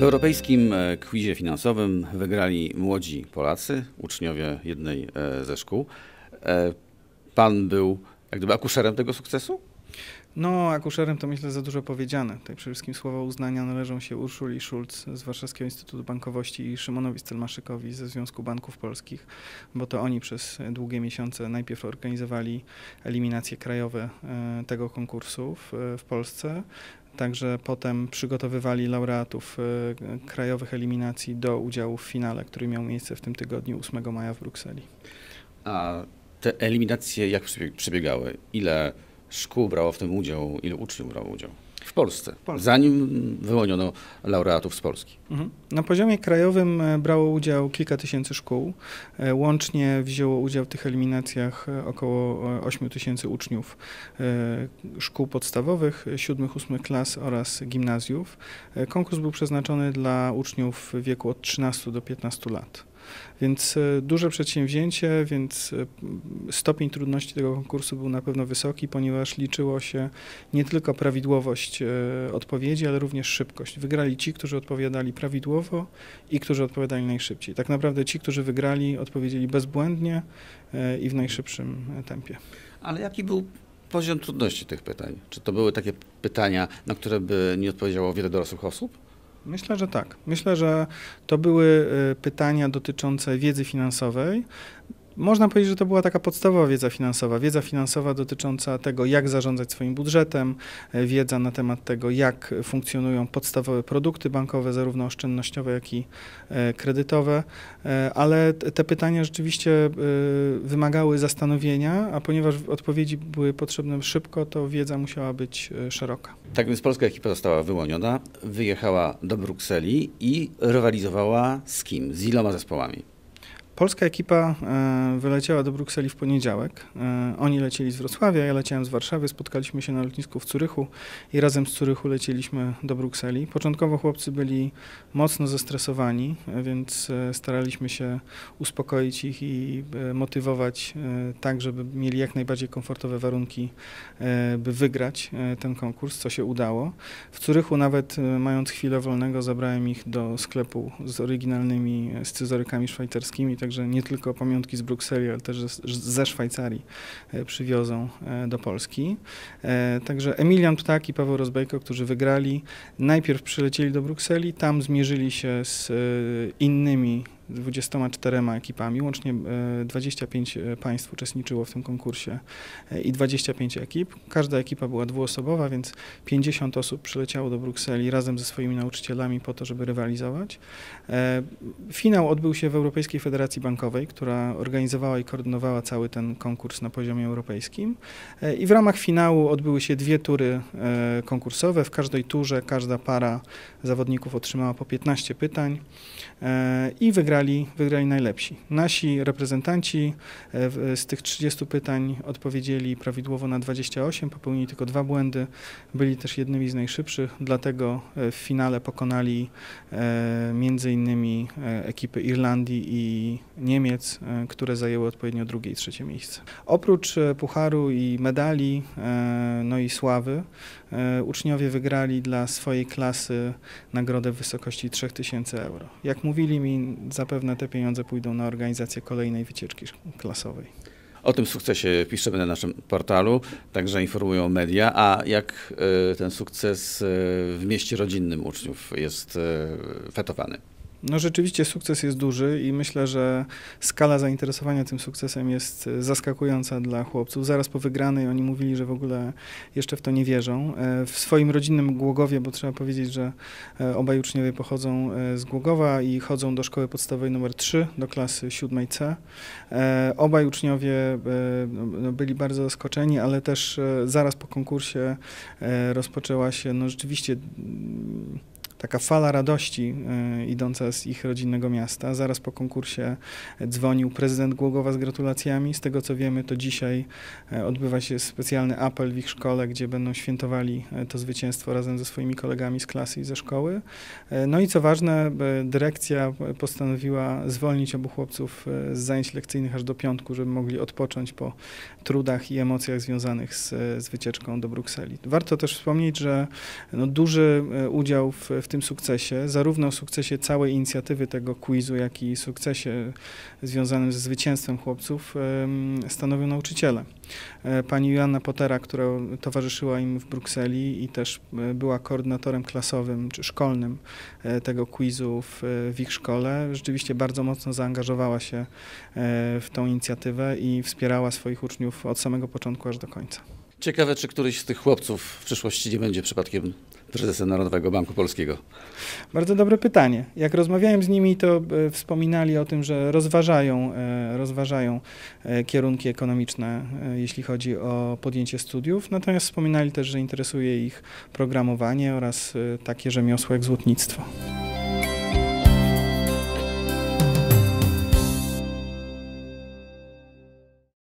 W europejskim e, quizie finansowym wygrali młodzi Polacy, uczniowie jednej e, ze szkół. E, Pan był jak gdyby akuszerem tego sukcesu? No, akuszerem to myślę za dużo powiedziane. Tutaj przede wszystkim słowa uznania należą się Urszuli Schulz z Warszawskiego Instytutu Bankowości i Szymonowi Stelmaszykowi ze Związku Banków Polskich, bo to oni przez długie miesiące najpierw organizowali eliminacje krajowe e, tego konkursu w, w Polsce. Także potem przygotowywali laureatów e, krajowych eliminacji do udziału w finale, który miał miejsce w tym tygodniu 8 maja w Brukseli. A te eliminacje jak przebie- przebiegały? Ile szkół brało w tym udział, ilu uczniów brało udział? W Polsce, Polsce. zanim wyłoniono laureatów z Polski. Mhm. Na poziomie krajowym e, brało udział kilka tysięcy szkół. E, Łącznie wzięło udział w tych eliminacjach e, około 8 tysięcy uczniów szkół podstawowych, 7-8 klas oraz gimnazjów. Konkurs był przeznaczony dla uczniów w wieku od 13 do 15 lat. Więc e, duże przedsięwzięcie, więc e, stopień trudności tego konkursu był na pewno wysoki, ponieważ liczyło się nie tylko prawidłowość e, odpowiedzi, ale również szybkość. Wygrali ci, którzy odpowiadali prawidłowo i którzy odpowiadali najszybciej. Tak naprawdę ci, którzy wygrali, odpowiedzieli bezbłędnie i w najszybszym tempie. Ale jaki był poziom trudności tych pytań? Czy to były takie pytania, na które by nie odpowiedziało wiele dorosłych osób? Myślę, że tak. Myślę, że to były e, pytania dotyczące wiedzy finansowej. Można powiedzieć, że to była taka podstawowa wiedza finansowa. Wiedza finansowa dotycząca tego, jak zarządzać swoim budżetem, e, wiedza na temat tego, jak funkcjonują podstawowe produkty bankowe, zarówno oszczędnościowe, jak i e, kredytowe. E, Ale te pytania rzeczywiście wymagały zastanowienia, a ponieważ odpowiedzi były potrzebne szybko, to wiedza musiała być szeroka. Tak więc polska ekipa została wyłoniona, wyjechała do Brukseli i rywalizowała z kim? Z iloma zespołami? Polska ekipa e, wyleciała do Brukseli w poniedziałek. E, Oni lecieli z Wrocławia, ja leciałem z Warszawy. Spotkaliśmy się na lotnisku w Curychu i razem z Curychu lecieliśmy do Brukseli. Początkowo chłopcy byli mocno zestresowani, e, więc staraliśmy się uspokoić ich i motywować tak, żeby mieli jak najbardziej komfortowe warunki, by wygrać ten konkurs, co się udało. W Curychu nawet mając chwilę wolnego zabrałem ich do sklepu z oryginalnymi scyzorykami szwajcarskimi, także nie tylko pamiątki z Brukseli, ale też ze, Szwajcarii e, przywiozą e, do Polski. E, Także Emilian Ptak i Paweł Rozbejko, którzy wygrali, najpierw przylecieli do Brukseli, tam zmierzyli się z innymi 24 ekipami, łącznie e, 25 państw uczestniczyło w tym konkursie e, i 25 ekip. Każda ekipa była dwuosobowa, więc 50 osób przyleciało do Brukseli razem ze swoimi nauczycielami po to, żeby rywalizować. E, Finał odbył się w Europejskiej Federacji Bankowej, która organizowała i koordynowała cały ten konkurs na poziomie europejskim. E, I w ramach finału odbyły się dwie tury e, konkursowe. W każdej turze każda para zawodników otrzymała po 15 pytań e, i wygrali, wygrali najlepsi. Nasi reprezentanci e, z tych 30 pytań odpowiedzieli prawidłowo na 28, popełnili tylko dwa błędy, byli też jednymi z najszybszych, dlatego e, w finale pokonali e, między innymi ekipy Irlandii i Niemiec, które zajęły odpowiednio drugie i trzecie miejsce. Oprócz pucharu i medali, no i sławy, uczniowie wygrali dla swojej klasy nagrodę w wysokości 3000 euro. Jak mówili mi, zapewne te pieniądze pójdą na organizację kolejnej wycieczki klasowej. O tym sukcesie piszemy na naszym portalu, także informują media. A jak e, ten sukces e, w mieście rodzinnym uczniów jest e, fetowany? No rzeczywiście sukces jest duży i myślę, że skala zainteresowania tym sukcesem jest e, zaskakująca dla chłopców. Zaraz po wygranej oni mówili, że w ogóle jeszcze w to nie wierzą. E, W swoim rodzinnym Głogowie, bo trzeba powiedzieć, że e, obaj uczniowie pochodzą z Głogowa i chodzą do szkoły podstawowej numer 3, do klasy 7C. E, Obaj uczniowie no, no, byli bardzo zaskoczeni, ale też zaraz po konkursie rozpoczęła się no rzeczywiście mm, taka fala radości e, idąca z ich rodzinnego miasta. Zaraz po konkursie dzwonił prezydent Głogowa z gratulacjami. Z tego co wiemy, to dzisiaj e, odbywa się specjalny apel w ich szkole, gdzie będą świętowali e, to zwycięstwo razem ze swoimi kolegami z klasy i ze szkoły. No i co ważne, dyrekcja postanowiła zwolnić obu chłopców z zajęć lekcyjnych aż do piątku, żeby mogli odpocząć po trudach i emocjach związanych z, z wycieczką do Brukseli. Warto też wspomnieć, że no, duży udział w, w tym sukcesie, zarówno sukcesie całej inicjatywy tego quizu, jak i sukcesie związanym ze zwycięstwem chłopców stanowią nauczyciele. E, Pani Joanna Potera, która towarzyszyła im w Brukseli i też e, była koordynatorem klasowym czy szkolnym e, tego quizu w, w ich szkole, rzeczywiście bardzo mocno zaangażowała się w tą inicjatywę i wspierała swoich uczniów od samego początku aż do końca. Ciekawe, czy któryś z tych chłopców w przyszłości nie będzie przypadkiem prezesem Narodowego Banku Polskiego. Bardzo dobre pytanie. Jak rozmawiałem z nimi, to e, wspominali o tym, że rozważają, e, rozważają e, kierunki ekonomiczne, jeśli chodzi o podjęcie studiów, natomiast wspominali też, że interesuje ich programowanie oraz takie rzemiosło jak złotnictwo.